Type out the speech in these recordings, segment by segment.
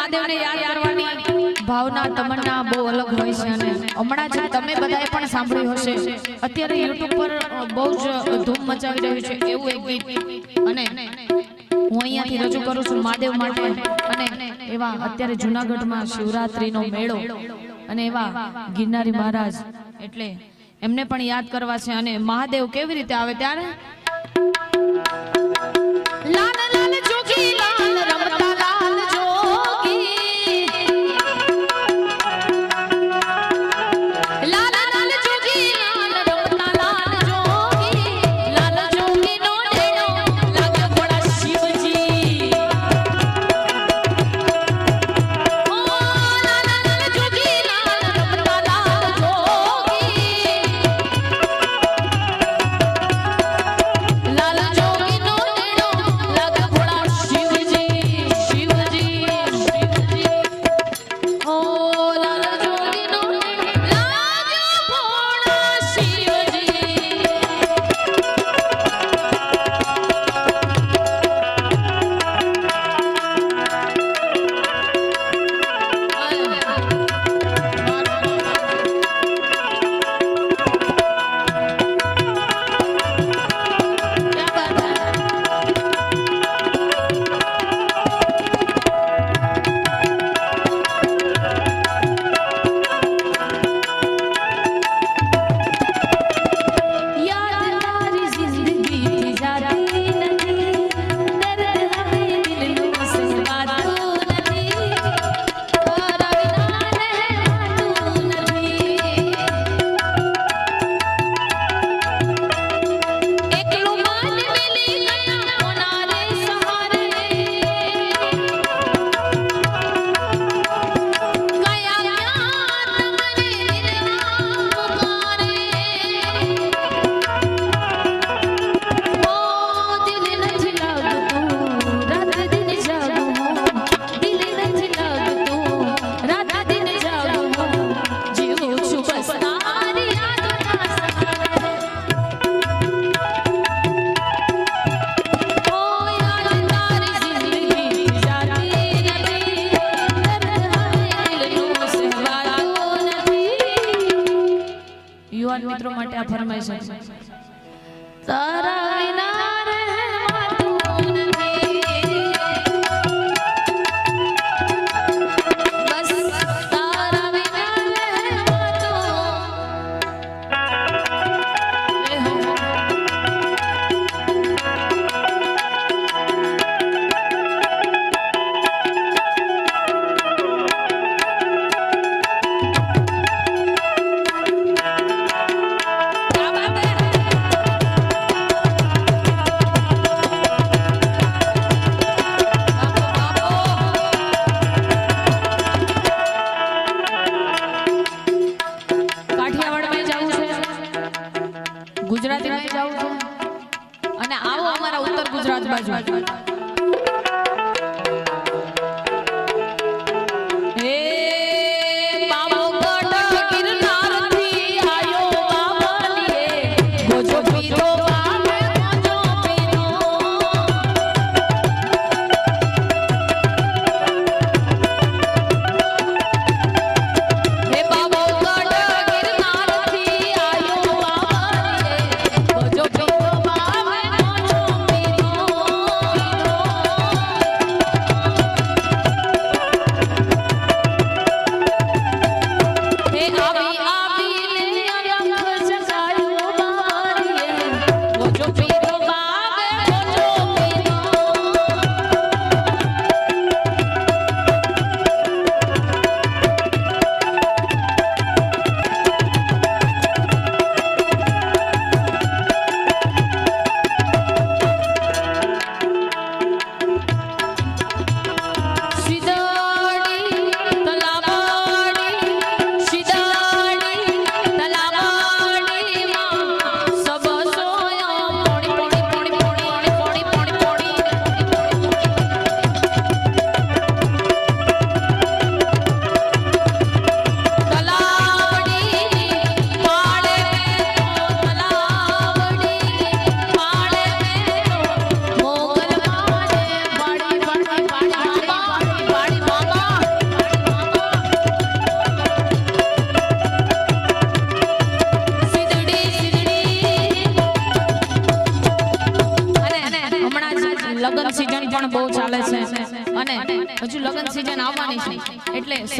મહાદેવને યાદ કરવાની ભાવના તમન્ના બહુ અલગ હોય છે અને હમણાં જ તમે બધાએ પણ સાંભળ્યું હશે, અત્યારે યુટ્યુબ પર બહુ જ ધૂમ મચાવી રહ્યું છે એવું એક ગીત. અને હું અહીંયાથી રજૂ કરું છું મહાદેવ માટે અને એવા અત્યારે જુનાગઢમાં શિવરાત્રીનો મેળો અને એવા ગિરનારી મહારાજ. એટલે એમને પણ યાદ કરવા છે અને મહાદેવ કેવી રીતે આવે ત્યારે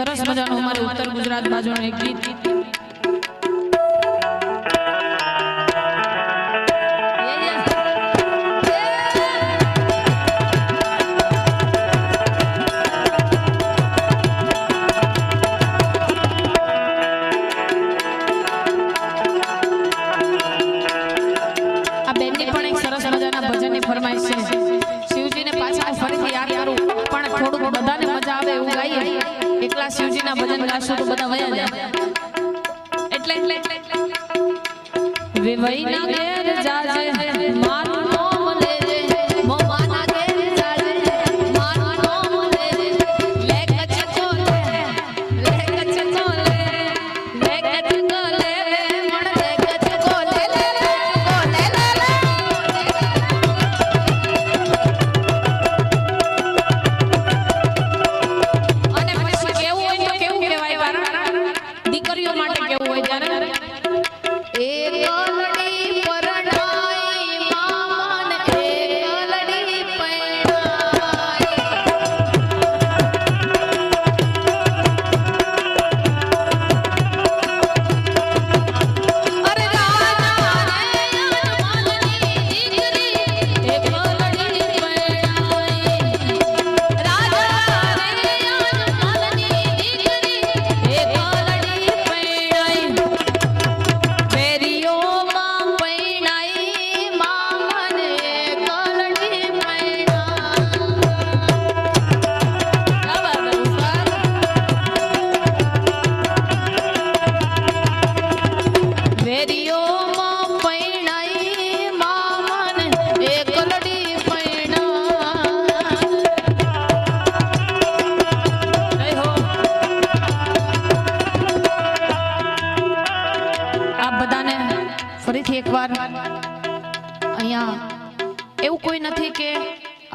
સરસ મજાનું અમારે ઉત્તર ગુજરાત બાજુનું એક ગીત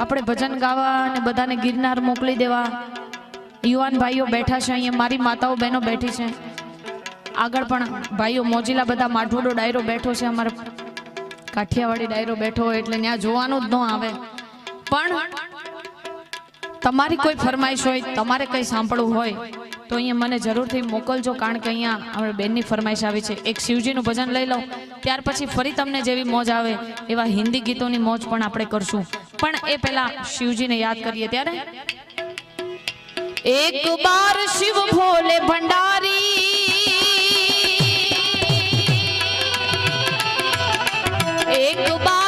આપણે ભજન ગાવા અને બધાને ગિરનાર મોકલી દેવા. યુવાન ભાઈઓ બેઠા છે અહીંયા, મારી માતાઓ, બહેનો બેઠી છે. આગળ પણ ભાઈઓ, મોજીલા બધા માઠોડો ડાયરો બેઠો છે, અમારે કાઠિયાવાડી ડાયરો બેઠો એટલે ત્યાં જોવાનું જ ન આવે. પણ તમારી કોઈ ફરમાઈશ હોય, તમારે કંઈ સાંભળવું હોય, તો અહીંયા મને જરૂરથી મોકલજો, કારણ કે અહીંયા આપણે બેનની ફરમાઈશ આવી છે. એક શિવજીનું ભજન લઈ લઉં, ત્યાર પછી ફરી તમને જેવી મોજ આવે, એવા હિન્દી ગીતોની મોજ પણ આપણે કરશું. પણ એ પહેલા શિવજીને યાદ કરીએ ત્યારે? એક બાર શિવ ભોલે ભંડારી. એક બાર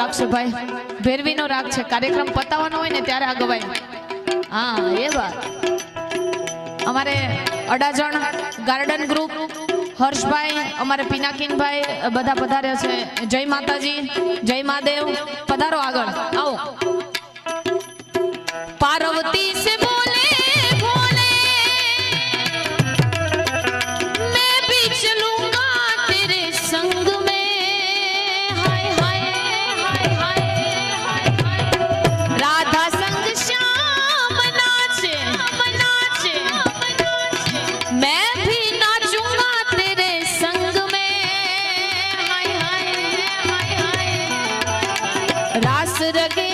લાગશે ભાઈ. ભેરવીનો રાગ છે. કાર્યક્રમ પતાવવાનો હોય ને ત્યારે આ હા, એ વાત. અમારે અડાજણ ગાર્ડન ગ્રુપ હર્ષભાઈ, અમારે પિનાકીનભાઈ, બધા પધાર્યા છે. જય માતાજી, જય મહાદેવ. પધારો આગળ. આવો. પાર્વતી સે será que